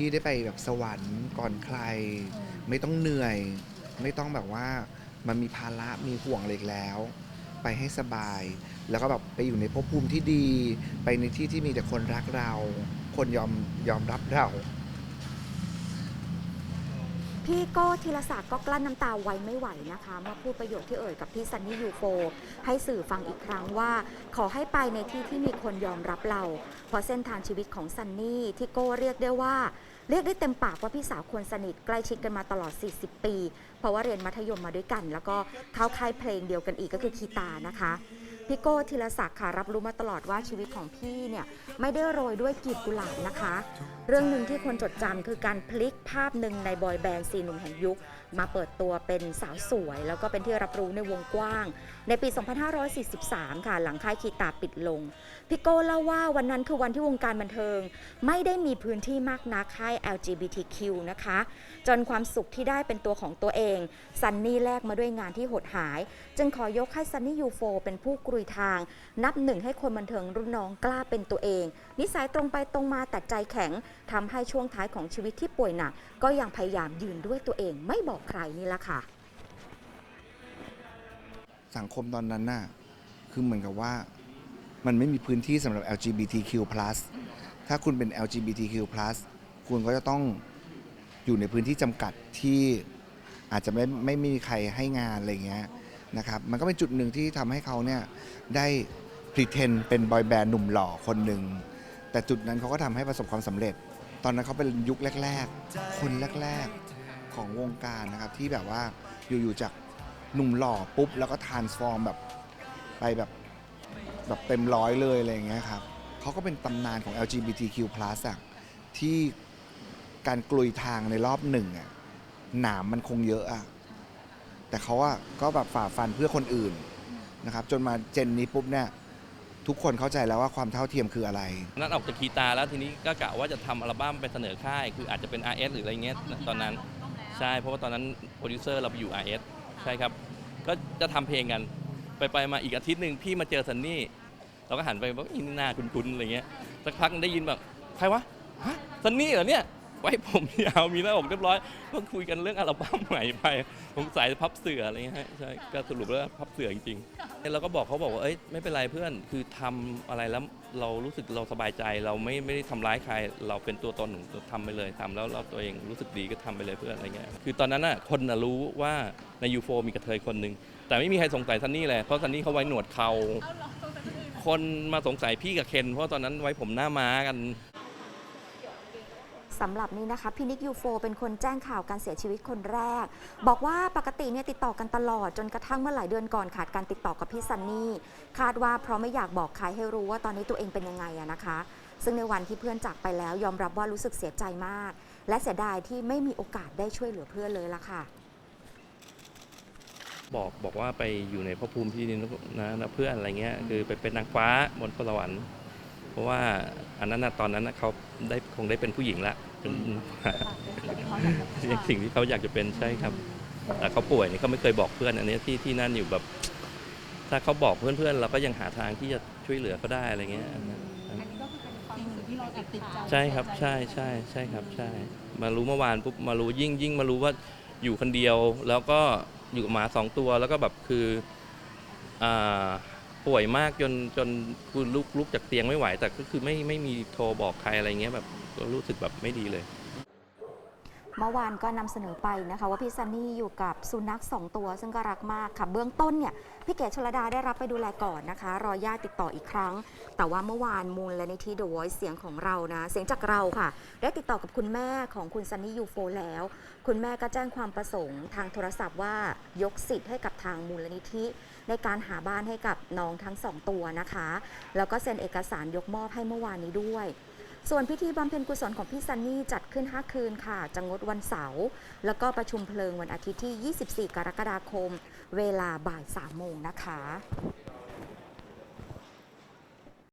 พี่ได้ไปแบบสวรรค์ก่อนใคร ไม่ต้องเหนื่อย ไม่ต้องแบบว่ามันมีภาระมีห่วงอะไรอีกแล้ว ไปให้สบาย แล้วก็แบบไปอยู่ในภพภูมิที่ดี ไปในที่ที่มีแต่คนรักเรา คนยอมยอมรับเรา พี่โก้ธีรศักดิ์ก็กลั้นน้ำตาไว้ไม่ไหวนะคะเมื่อพูดประโยคที่เอ่ยกับพี่ซันนี่ยูโฟให้สื่อฟังอีกครั้งว่า ขอให้ไปในที่ที่มีคนยอมรับเรา เพราะเส้นทางชีวิตของซันนี่ที่โก้เรียกได้ว่า เรียกได้เต็มปากว่าพี่สาวคนสนิทใกล้ชิดกันมาตลอด 40 ปี เพราะว่าเรียนมัธยมมาด้วยกัน แล้วก็เข้าค่ายเพลงเดียวกันอีกก็คือคีตานะคะ พี่โก้ธีรศักดิ์ค่ะรับรู้มาตลอดว่าชีวิตของพี่เนี่ยไม่ได้โรยด้วยกีบกุหลาบนะคะ เรื่องหนึ่งที่คนจดจำคือการพลิกภาพหนึ่งในบอยแบนด์สีหนุ่มแห่งยุค มาเปิดตัวเป็นสาวสวย แล้วก็เป็นที่รับรู้ในวงกว้าง ในปี 2543 ค่ะ หลังค่ายคีตาปิดลง พี่โก้เล่าว่าวันนั้นคือวันที่วงการบันเทิง ไม่ได้มีพื้นที่มากนักค่าย LGBTQ นะคะ จนความสุขที่ได้เป็นตัวของตัวเองซันนี่แลกมาด้วยงานที่หดหาย จึงขอยกให้ซันนี่ยูโฟเป็นผู้กรุยทาง นับหนึ่งให้คนบันเทิงรุ่นน้องกล้าเป็นตัวเอง นิสัยตรงไปตรงมาแต่ใจแข็งทำให้ช่วงท้ายของชีวิตที่ป่วยหนัก ก็ยังพยายามยืนด้วยตัวเองไม่บอกใครนี่แหละค่ะ สังคมตอนนั้นน่ะคือเหมือนกับว่ามันไม่มีพื้นที่สำหรับ LGBTQ+ ถ้าคุณเป็น LGBTQ+ คุณก็จะต้องอยู่ในพื้นที่จำกัดที่อาจจะไม่ไม่มีใครให้งานอะไรเงี้ย นะครับมันก็เป็นจุดหนึ่งที่ทำให้เขาเนี่ยได้ pretend เป็นบอยแบนด์หนุ่มหล่อคนหนึ่งแต่จุดนั้นเขาก็ทำให้ประสบความสำเร็จ ตอนนั้นเขาเป็นยุคแรก ๆ คนแรก ๆ ของวงการนะครับที่แบบว่าอยู่ๆจากหนุ่มหล่อปุ๊บแล้วก็ทานส์ฟอร์มแบบไปแบบแบบเต็มร้อยเลยอะไรอย่างเงี้ยครับเขาก็เป็นตำนานของ LGBTQ+ อะที่การกลุยทางในรอบหนึ่งอะหนามมันคงเยอะอะ แต่เขาอะก็แบบฝ่าฟันเพื่อคนอื่นนะครับจนมาเจนนี้ปุ๊บเนี่ยทุกคนเข้าใจแล้วว่าความเท่าเทียมคืออะไร นัดออกจากคีตาแล้วทีนี้ก็กะว่าจะทำอัลบั้มไปเสนอค่าย คืออาจจะเป็น RS หรืออะไรเงี้ยตอนนั้นใช่เพราะว่าตอนนั้นโปรดิวเซอร์เราไปอยู่ RS ใช่ครับ ก็จะทำเพลงกัน ไปไปมาอีกอาทิตย์หนึ่งพี่มาเจอซันนี่เราก็หันไปบอกอินหน้าคุ้นๆอะไรเงี้ยสักพักได้ยินแบบใครวะฮะซันนี่เหรอเนี่ย ไว้ผมยาวมีหน้าอกเรียบร้อยก็คุยกันเรื่องอัลบั้มใหม่ไปสงสัยพับเสืออะไรเงี้ยฮะใช่ก็สรุปแล้วพับเสือจริงๆเราก็บอกเขาบอกว่าเอ้ยไม่เป็นไรเพื่อนคือทำอะไรแล้วเรารู้สึกเราสบายใจ เราไม่ไม่ได้ทำร้ายใคร เราเป็นตัวตนของตัวทำไปเลยทำแล้วเราตัวเองรู้สึกดีก็ทำไปเลยเพื่อนอะไรเงี้ยคือตอนนั้นน่ะคนน่ะรู้ว่าในยูโฟมีกระเทยคนหนึ่งแต่ไม่มีใครสงสัยซันนี่เลยเพราะซันนี่เขาไว้หนวดเขาคนมาสงสัยพี่กับเคน เพราะตอนนั้นไว้ผมหน้าม้ากัน สำหรับนี้นะคะพี่นิกยูโฟเป็นคนแจ้งข่าวการเสียชีวิตคนแรก บอกว่าปกติเนี่ยติดต่อกันตลอดจนกระทั่งเมื่อหลายเดือนก่อนขาดการติดต่อกับพี่ซันนี่คาดว่าเพราะไม่อยากบอกใครให้รู้ว่าตอนนี้ตัวเองเป็นยังไงอะนะคะ ซึ่งในวันที่เพื่อนจากไปแล้วยอมรับว่ารู้สึกเสียใจมาก และเสียดายที่ไม่มีโอกาสได้ช่วยเหลือเพื่อนเลยละค่ะ บอกบอกว่าไปอยู่ในภพภูมิที่นี่นะนะเพื่อนอะไรเงี้ยคือไปเป็นนางฟ้าบนสวรรค์ เพราะว่าอันนั้นนะตอนนั้นนะเขาได้คงได้เป็นผู้หญิงละเป็นสิ่งที่เขาอยากจะเป็นใช่ครับ แต่เขาป่วยนี่เขาไม่เคยบอกเพื่อน อันนี้ที่ที่นั่นอยู่แบบ ถ้าเขาบอกเพื่อนๆเราก็ยังหาทางที่จะช่วยเหลือเขาได้อะไรเงี้ยอันนี้ก็คือเป็นความรู้สึกที่เราแอบติดใจใช่ครับใช่ใช่ใช่ครับใช่ มารู้เมื่อวานปุ๊บมารู้ยิ่งยิ่งมารู้ว่าอยู่คนเดียวแล้วก็อยู่กับหมาสองตัวแล้วก็แบบคืออ่า ป่วยมากจนจนคือลุกลุกจากเตียงไม่ไหว แต่ก็คือไม่ไม่มีโทรบอกใครอะไรเงี้ยแบบก็รู้สึกแบบไม่ดีเลย เมื่อวานก็นำเสนอไปนะคะ ว่าพี่ซันนี่อยู่กับสุนัข 2 ตัว ซึ่งก็รักมากค่ะ เบื้องต้นเนี่ยพี่เก๋ชลดาได้รับไปดูแลก่อนนะคะ รอญาติติดต่ออีกครั้ง แต่ว่าเมื่อวานมูลและในที่ The Voice เสียงของเรานะ เสียงจากเราค่ะ ได้ติดต่อกับคุณแม่ของคุณซันนี่ยูโฟแล้ว คุณแม่ก็แจ้งความประสงค์ทางโทรศัพท์ว่ายกสิทธิ์ให้กับทางมูลนิธิ ในการหาบ้านให้กับน้องทั้งสองตัวนะคะ แล้วก็เซ็นเอกสารยกมอบให้เมื่อวานนี้ด้วย ส่วนพิธีบำเพ็ญกุศลของพี่ซันนี่จัดขึ้น 5 คืนค่ะจะงดวันเสาร์แล้วก็ประชุมเพลิงวันอาทิตย์ที่ 24 กรกฎาคม เวลาบ่าย 3 โมงนะคะ